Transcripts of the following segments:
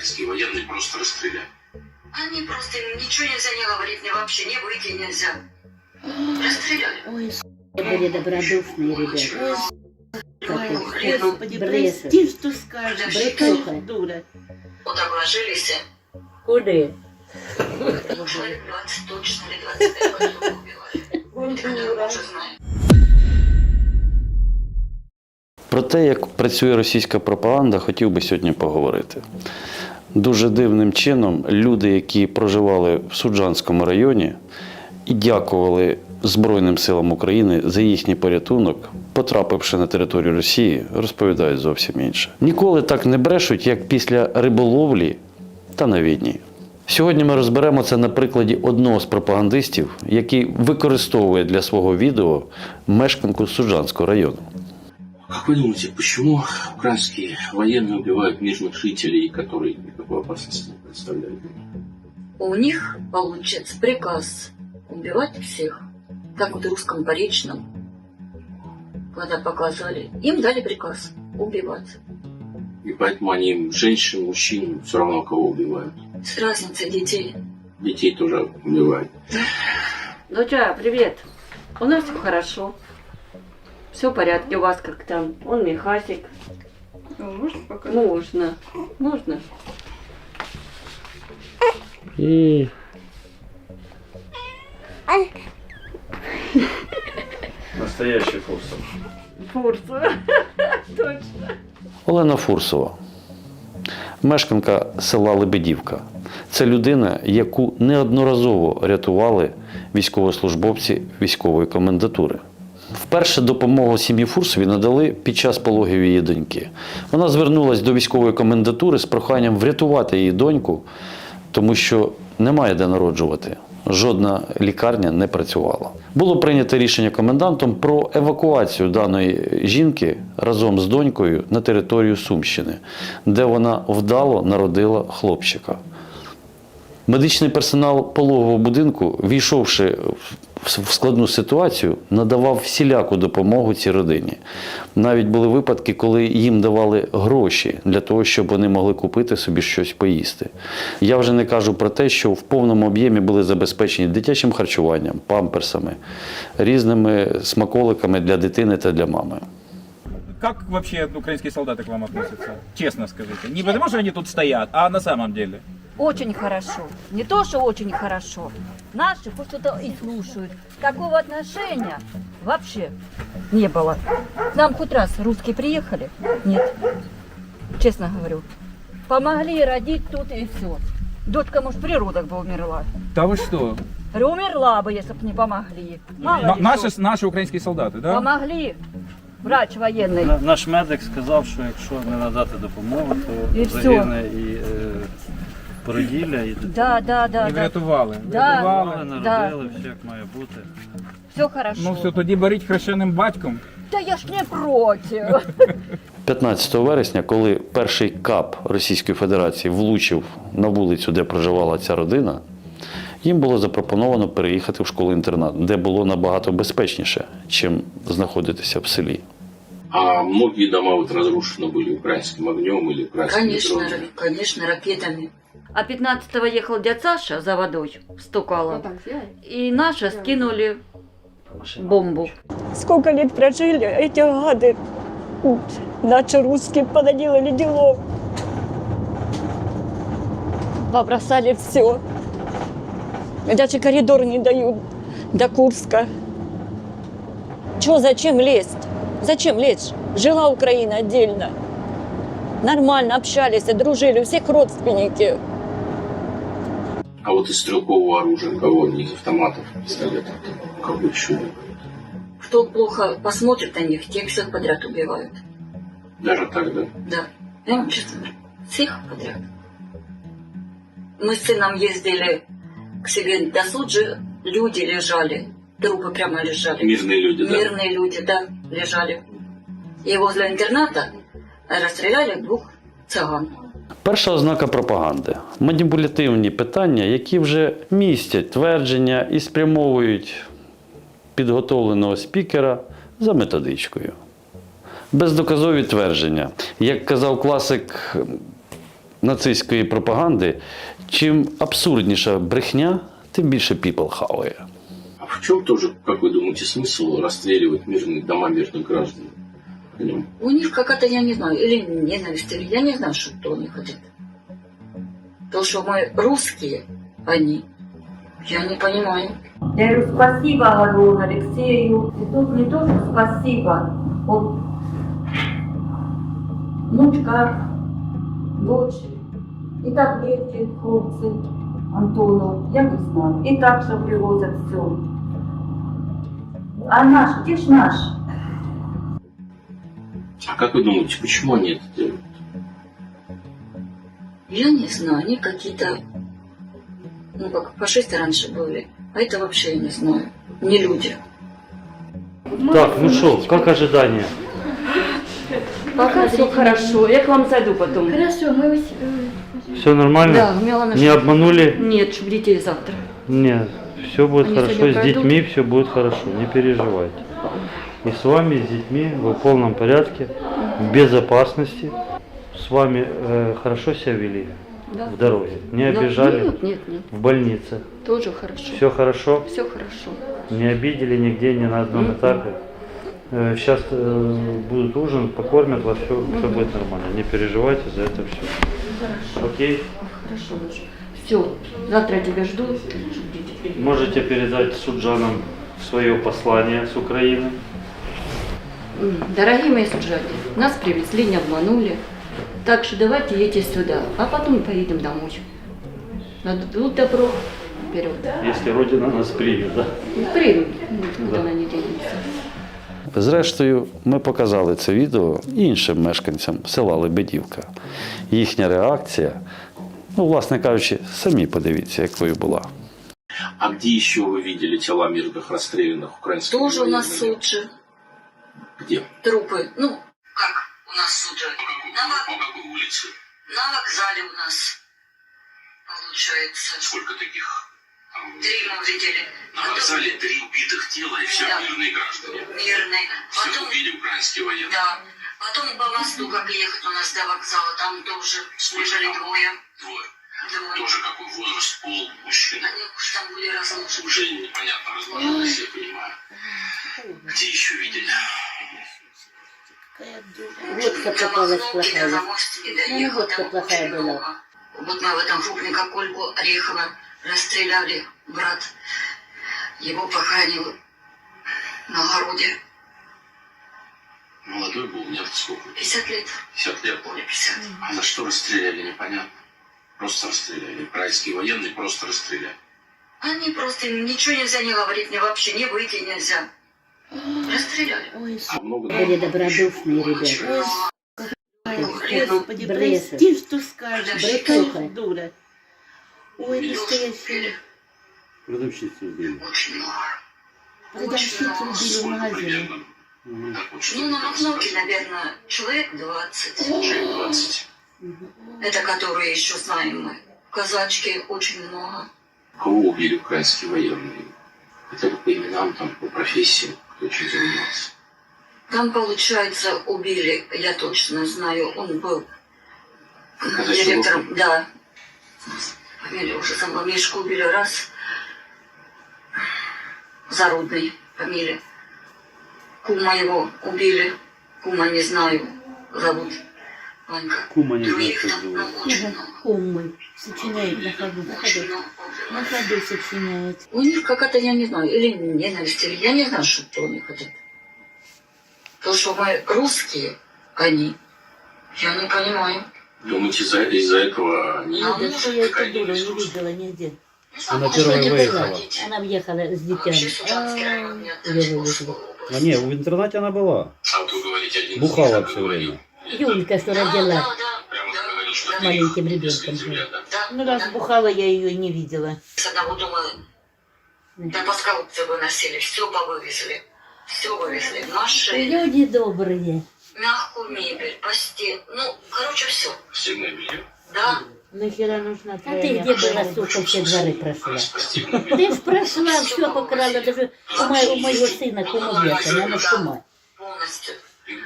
украинские военные просто расстреляли. Они просто им ничего нельзя не говорить, мне вообще не выйти нельзя. Расстреляли. Ой, с***, были добродушные ребята. Ой, Как Господи, брешет. прости, что скажешь. Бред Какая слухай. дура. Вот так ложились. Куди? Человек 20 точно или 25 потом убивали. Это кто уже знает. Про те, як працює російська пропаганда, хотів би сьогодні поговорити. Дуже дивним чином люди, які проживали в Суджанському районі і дякували Збройним силам України за їхній порятунок, потрапивши на територію Росії, розповідають зовсім інше. Ніколи так не брешуть, як після риболовлі та на війні. Сьогодні ми розберемо це на прикладі одного з пропагандистів, який використовує для свого відео мешканку Суджанського району. Как вы думаете, почему украинские военные убивают мирных жителей, которые никакой опасности не представляют? У них получится приказ убивать всех. Как вот в русском поречном, когда показывали, им дали приказ убивать. И поэтому они женщин, мужчин все равно кого убивают. С разницей детей. Детей тоже убивают. Доча, привет. У нас все хорошо. Все в порядке у вас как там? Он Михасик. Можно пока? Можно. Можно. І Настоящий фурсов. Фурса. Точно. Олена Фурсова, мешканка села Лебедівка. Це людина, яку неодноразово рятували військовослужбовці військової комендатури. Вперше допомогу сім'ї Фурсові надали під час пологів її доньки. Вона звернулася до військової комендатури з проханням врятувати її доньку, тому що немає де народжувати. Жодна лікарня не працювала. Було прийнято рішення комендантом про евакуацію даної жінки разом з донькою на територію Сумщини, де вона вдало народила хлопчика. Медичний персонал пологового будинку, війшовши в- в складну ситуацію, надавав всіляку допомогу цій родині. Навіть були випадки, коли їм давали гроші для того, щоб вони могли купити собі щось поїсти. Я вже не кажу про те, що в повному об'ємі були забезпечені дитячим харчуванням, памперсами, різними смаколиками для дитини та для мами. Как вообще украинские солдаты к вам относятся? Честно скажите. Не потому, что они тут стоят, а на самом деле. Очень хорошо. Не то, что очень хорошо. Наши хоть что-то и слушают. Такого отношения вообще не было. К нам хоть раз русские приехали? Нет. Честно говорю. Помогли родить тут и все. Дочка, может, при родах бы умерла. Да вы что? Говорю, умерла бы, если бы не помогли. Мало На- ли наши, что. наши украинские солдаты, да? Помогли. Врач военный. На- Наш медик сказав, що якщо не надати допомогу, то І все. загине і е, породілля, і Да, да, да, І да. врятували. Да. Врятували. Да. народили, все як має бути. Все хорошо. Ну все, тоді беріть хрещеним батьком. Да я ж не против. 15 вересня, коли перший кап Російської Федерації влучив на вулицю, де проживала ця родина, їм було запропоновано переїхати в школу-інтернат, де було набагато безпечніше, чим знаходитися в селі. А многие дома вот разрушены были украинским огнем или украинскими Конечно, дронами. конечно, ракетами. А 15-го ехал дядь Саша за водой, стукала. И наши скинули бомбу. Сколько лет прожили, эти гады, наши русские, понаделали делов. Побросали все. Даже коридор не дают до Курска. Чего, зачем лезть? Зачем лезть? Жила Украина отдельно. Нормально общались, дружили, у всех родственники. А вот из стрелкового оружия кого? Не из автоматов, пистолетов, кого еще? Кто плохо посмотрит на них, тех всех подряд убивают. Даже так, да? Да. Я вам честно говорю, всех подряд. Мы с сыном ездили к себе до суджи, люди лежали, трупы прямо лежали. Мирные люди, да? Мирные люди, да, лежали. И возле интерната расстреляли двух цыган. Перша ознака пропаганди маніпулятивні питання, які вже містять твердження і спрямовують підготовленого спікера за методичкою. Бездоказові твердження. Як казав класик нацистської пропаганди, чим абсурдніша брехня, тим більше піпл хаває. А в чем тоже, как вы думаете, смысл расстреливать мирные дома мирных граждан? Понимаете? У них какая-то, я не знаю, или ненависть, или я не знаю, что они хотят. То, что мы русские, они, я не понимаю. Я говорю, спасибо, говорю Алексею. И тут мне тоже спасибо. Он внучка, дочь. И таблетки хлопцы Антону, я не знаю. И так же привозят все. А наш, где ж наш? А как вы думаете, почему они это делают? Я не знаю, они какие-то, ну как фашисты раньше были, а это вообще я не знаю, не люди. Так, ну що, як ожидання? Пока все хорошо. Я к вам зайду потом. Хорошо, мы Все нормально? Да, Милана, Не обманули? Нет, чтоб детей завтра. Нет, все будет Они хорошо, с пройдут? детьми все будет хорошо, не переживайте. И с вами, и с детьми вы в полном порядке, в безопасности. С вами э, хорошо себя вели Да. в дороге, не обижали Нет, нет, нет. в больнице. Тоже хорошо. Все хорошо, Все хорошо. не обидели нигде, ни на одном Мгм. этапе. Сейчас будут ужин, покормят вас, все, Мгм. будет нормально. Не переживайте за это все. Хорошо. Окей? Хорошо. Все, завтра я тебя жду. Можете передать суджанам свое послание с Украины. Дорогие мои суджане, нас привезли, не обманули. Так что давайте едьте сюда, а потом поедем домой. Надут добро вперед. Если Родина нас примет, да? Примем, никуда Да. она не денется. Зрештою, ми показали це відео іншим мешканцям села Лебедівка. Їхня реакція, ну, власне кажучи, самі подивіться, якою була. А где еще вы видели тела мирных расстрелянных украинских Тоже у нас военных? суд же, Где? трупы, ну, как у нас суд же, на, вок- По какой улице? на вокзале у нас, получается, Сколько таких? три мы видели. На вокзале три убитых тела и все Да. мирные граждане. Мирный. Все Потом, убили украинские военные. да, потом по мосту, как ехать у нас до вокзала, там тоже лежали двое. Двое. Двое. До плохая. Ну, водка там плохая была. Вот мы в этом крупника Кольку Орехова расстреляли, брат. Его похоронил на огороде. Молодой был, нет, сколько? 50 лет. 50 лет. Ой, 50. А за что расстреляли, непонятно. Просто расстреляли. Украинские военные просто расстреляли. Они просто ничего нельзя не говорить, мне вообще не выйти нельзя. Расстреляли. А много Были добродушные ребята. Господи, Брешет. прости, что скажешь. Бретуха. Дура. Ой, настоящая. Продавщицу убили. Продавщицу убили в магазине. Ну, на Махновке, наверное, человек 20. Человек 20. Это которые еще знаем мы. Казачки очень много. Кого убили украинские военные? Это по именам, там, по профессиям, кто чем занимался. Там, получается, убили, я точно знаю, он был директором, да. Фамилию уже забыла. Мишку убили раз. Зарудный фамилия. Кума его убили. Кума не знаю. Зовут Ванька. Кума не знаю, Других как там зовут. ну, очень много. Сочиняет на ходу. На Очень ходу. много. На ходу сочиняет. У них какая-то, я не знаю, или ненависть, или я не знаю, что они хотят. То, что мы русские, они, я не понимаю. Думаете, из-за из этого они... А у меня была эта дура, не видела нигде. Ну, она первая виїхала. Она в'їхала с а, детьми. А, а не в інтернаті вона була. Бухала все время. Юлька, что родила. Маленьким ребенком. Ну раз бухала, я ее не видела. С одного дома на паскалку выносили, все повывезли. Все вывезли. Машины, Люди добрые. мягкую мебель, постель. Ну, короче, все. Постельное белье. Да. Нахера нужна А твоя ты где мягкая была, мебель? сука, все дворы прошла? Постельное белье. Ты ж прошла, все покрала, даже у, мо- у моего сына кума вешана, она ж кума. Полностью.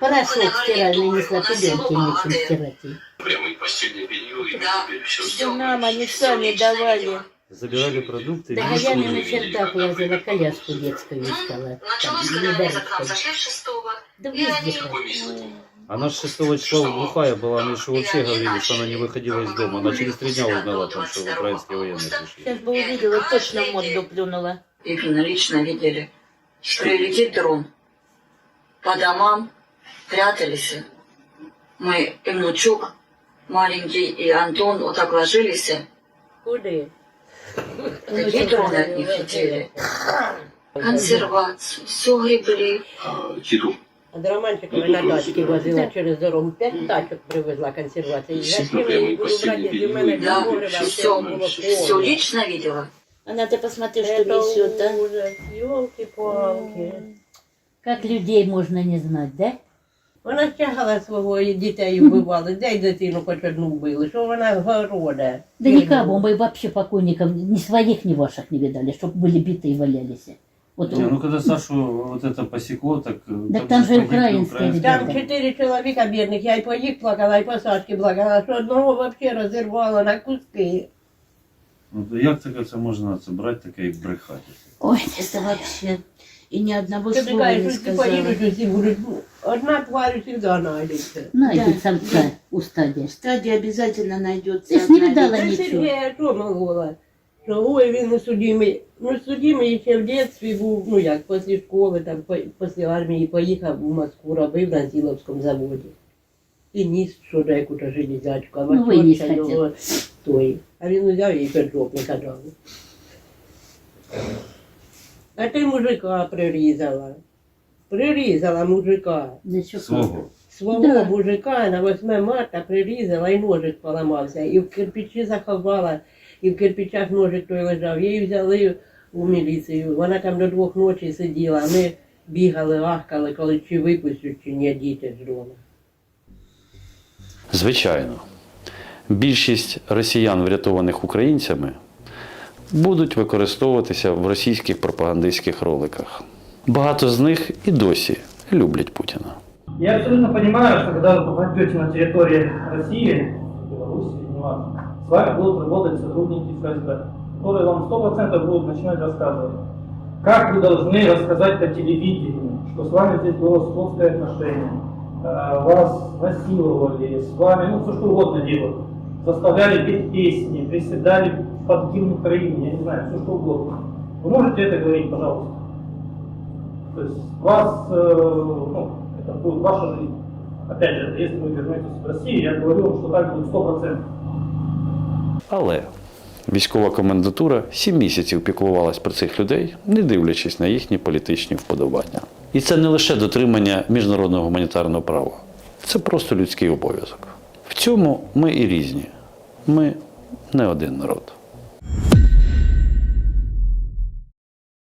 Порошок стиральный несла, пеленки нечем стирать. ей. Прямо и постельное белье, Да, Что нам они сами давали. Забирали продукты. Да, а я не на чердак лазила, коляску детскую искала. Началось, когда они нам дорожка. зашли в шестого. Да И они. Она с 6 числа глухая была, они же вообще говорили, что она не выходила из дома. Она через три дня узнала, там, что украинские военные пришли. Сейчас бы увидела, точно в морду плюнула. Именно лично видели. Прилетит дрон. По домам прятались. Мы и внучок маленький, и Антон вот так ложились. Куды? Такие дроны от них летели. Консервацию, все гребли. А, Титу А до Романчикова на дачки возила через дорогу. П'ять тачок привезла консервації. Зачем я її буду брати, якщо в мене Да, погреба все, всього було все повно. лично видела. Она, ты посмотри, что Это несет, а. ужас, елки-палки. Как людей можно не знать, да? Вона стягала свого і дітей вбивали. Дай дитину хоч одну вбили. Що вона города? Да никого, мы вообще покойников ни своих, ни ваших не видали, чтобы были битые и валялись. Вот Не, ну когда Сашу вот это посекло, так... э, Так там же погибли украинские ребята. Там чотири чоловіка бідних, я й по їх плакала, і по Сашки плакала, що одного взагалі розірвала на куски. Ну, то як таке це можна це брати, таке і брехати? Ой, Это вообще. И ни одного Ти слова кажеш, не що всі сказала. поїдуть, усі будуть. ну, Одна тварь завжди знайдеться. найдет Да. самца у стадия. Стадия обязательно найдется. Ты ж не одна видала Та ничего. Сергія що могла? Що ой, він не судимий. Ну, судимий ще в дитинстві був, ну як, після школи, там, по- після армії поїхав у Москву, робив на Зіловському заводі. І ніс що до яку-то железячку, а Ну, виніс тьотя його той. А він взяв і піджопника дав. А ти мужика прирізала. Прирізала мужика. Да Свого. Свого Да. мужика на 8 марта прирізала і ножик поламався, і в кирпичі заховала, і в кирпичах ножик той лежав. Її взяли у міліцію. Вона там до двох ночі сиділа. Ми бігали, ахкали, коли чи випустять, чи ні, діти з дому. Звичайно, більшість росіян, врятованих українцями, будуть використовуватися в російських пропагандистських роликах. Багато з них і досі люблять Путіна. Я абсолютно понимаю, что когда вы попадете на территорию России, Беларуси, неважно, с вами будут работать сотрудники ФСБ, которые вам 100% будут начинать рассказывать, как вы должны рассказать по телевидению, что с вами здесь было сходское отношение, э, вас насиловали, с вами, ну, все что угодно делают. Заставляли петь песни, приседали под гимн Украины, я не знаю, все что угодно. Вы можете это говорить, пожалуйста? То есть вас, э, ну, это будет ваша жизнь. Опять же, если вы вернетесь в Россию, я говорю вам, что так будет 100%. Але військова комендатура сім місяців піклувалась про цих людей, не дивлячись на їхні політичні вподобання. І це не лише дотримання міжнародного гуманітарного права, це просто людський обов'язок. В цьому ми і різні. Ми не один народ. Thank you.